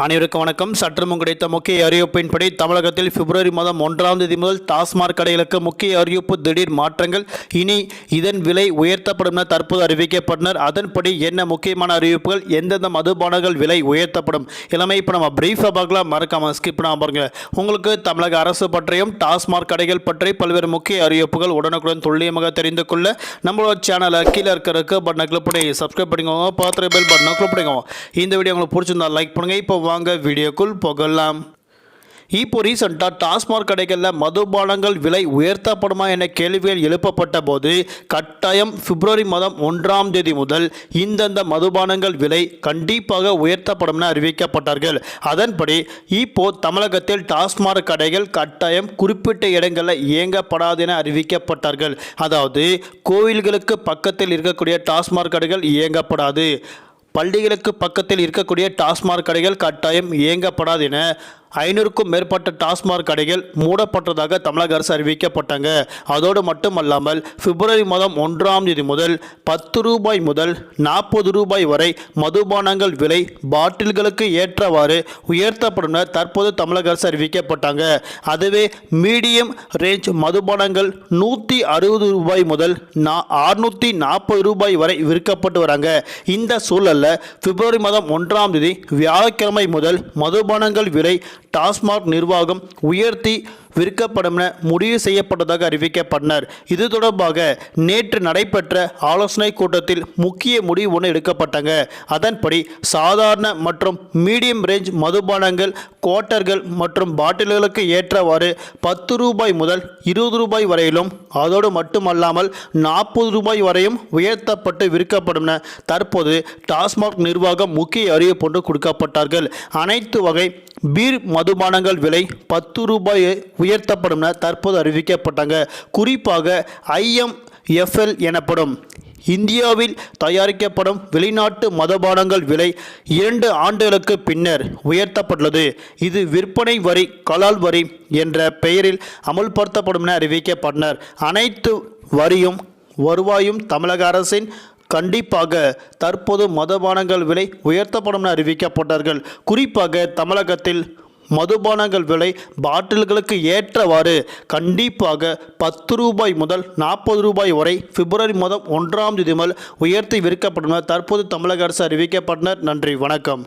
அனைவருக்கும் வணக்கம். சற்றுமும் கிடைத்த முக்கிய அறிவிப்பின்படி தமிழகத்தில் பிப்ரவரி மாதம் ஒன்றாம் தேதி முதல் டாஸ்மாக் கடைகளுக்கு முக்கிய அறிவிப்பு திடீர் மாற்றங்கள். இனி இதன் விலை உயர்த்தப்படும் என தற்போது அறிவிக்கப்பட்டனர். அதன்படி என்ன முக்கியமான அறிவிப்புகள் எந்தெந்த மதுபானங்கள் விலை உயர்த்தப்படும் எல்லாமே இப்போ நம்ம பிரீஃபாக பார்க்கலாம். மறக்காம ஸ்கிப் பண்ணாமல் பாருங்க. உங்களுக்கு தமிழக அரசு பற்றியும் டாஸ்மாக் கடைகள் பற்றி பல்வேறு முக்கிய அறிவிப்புகள் உடனுக்குடன் துல்லியமாக தெரிந்து கொள்ள நம்மளோட சேனலை கீழே இருக்கிற பட்டனை கிளிக் பண்ணி சப்ஸ்கிரைப் பண்ணிக்கோங்க. பார்த்து பெல் பட்டனை கிளிக் பண்ணிக்கோங்க. இந்த வீடியோ உங்களுக்கு பிடிச்சிருந்தா லைக் பண்ணுங்க. இப்போ வாங்க வீடியோக்குள் போகலாம். இப்போ ரீசெண்டாக டாஸ்மாக் கடைகளில் மதுபானங்கள் விலை உயர்த்தப்படுமா என கேள்விகள் எழுப்பப்பட்ட போது கட்டாயம் பிப்ரவரி மாதம் ஒன்றாம் தேதி முதல் இந்தந்த மதுபானங்கள் விலை கண்டிப்பாக உயர்த்தப்படும் என அறிவிக்கப்பட்டார்கள். அதன்படி இப்போ தமிழகத்தில் டாஸ்மாக் கடைகள் கட்டாயம் குறிப்பிட்ட இடங்களில் இயங்கப்படாது என அறிவிக்கப்பட்டார்கள். அதாவது கோவில்களுக்கு பக்கத்தில் இருக்கக்கூடிய டாஸ்மாக் கடைகள் இயங்கப்படாது. பள்ளிகளுக்கு பக்கத்தில் இருக்கக்கூடிய டாஸ்மாக் கடைகள் கட்டாயம் இயங்கப்படாது என ஐநூறுக்கும் மேற்பட்ட டாஸ்மாக் கடைகள் மூடப்பட்டதாக தமிழக அரசு அறிவிக்கப்பட்டாங்க. அதோடு மட்டுமல்லாமல் பிப்ரவரி மாதம் ஒன்றாம் தேதி முதல் பத்து ரூபாய் முதல் நாற்பது ரூபாய் வரை மதுபானங்கள் விலை பாட்டில்களுக்கு ஏற்றவாறு உயர்த்தப்படும் என தற்போது தமிழக அரசு அறிவிக்கப்பட்டாங்க. அதுவே மீடியம் ரேஞ்ச் மதுபானங்கள் நூற்றி அறுபது ரூபாய் முதல் நா அறுநூற்றி நாற்பது ரூபாய் வரை விற்கப்பட்டு வராங்க. இந்த சூழலில் பிப்ரவரி மாதம் ஒன்றாம் தேதி வியாழக்கிழமை முதல் மதுபானங்கள் விலை டாஸ்மாக் நிர்வாகம் உயர்த்தி விற்கப்படும் என முடிவு செய்யப்பட்டதாக அறிவிக்கப்பட்டனர். இது தொடர்பாக நேற்று நடைபெற்ற ஆலோசனை கூட்டத்தில் முக்கிய முடிவு ஒன்று எடுக்கப்பட்டங்க. அதன்படி சாதாரண மற்றும் மீடியம் ரேஞ்ச் மதுபானங்கள் குவார்ட்டர்கள் மற்றும் பாட்டில்களுக்கு ஏற்றவாறு பத்து ரூபாய் முதல் இருபது ரூபாய் வரையிலும் அதோடு மட்டுமல்லாமல் நாற்பது ரூபாய் வரையும் உயர்த்தப்பட்டு விற்கப்படும் என தற்போது டாஸ்மாக் நிர்வாகம் முக்கிய அறிவிப்பு ஒன்று கொடுக்கப்பட்டார்கள். அனைத்து வகை பீர் மதுபானங்கள் விலை பத்து ரூபாய் உயர்த்தப்படும் என தற்போது அறிவிக்கப்பட்டாங்க. குறிப்பாக ஐஎம்எஃப்எல் எனப்படும் இந்தியாவில் தயாரிக்கப்படும் வெளிநாட்டு மதுபானங்கள் விலை இரண்டு ஆண்டுகளுக்கு பின்னர் உயர்த்தப்பட்டுள்ளது. இது விற்பனை வரி கலால் வரி என்ற பெயரில் அமுல்படுத்தப்படும் என அறிவிக்கப்பட்டனர். அனைத்து வரியும் வருவாயும் தமிழக அரசின் கண்டிப்பாக தற்போது மதுபானங்கள் விலை உயர்த்தப்படும் என அறிவிக்கப்பட்டார்கள். குறிப்பாக தமிழகத்தில் மதுபானங்கள் விலை பாட்டில்களுக்கு ஏற்றவாறு கண்டிப்பாக பத்து ரூபாய் முதல் நாற்பது ரூபாய் வரை பிப்ரவரி மாதம் ஒன்றாம் தேதி முதல் உயர்த்தி விற்கப்படும் தற்போது தமிழக அரசு அறிவிக்கப்பட்டனர். நன்றி வணக்கம்.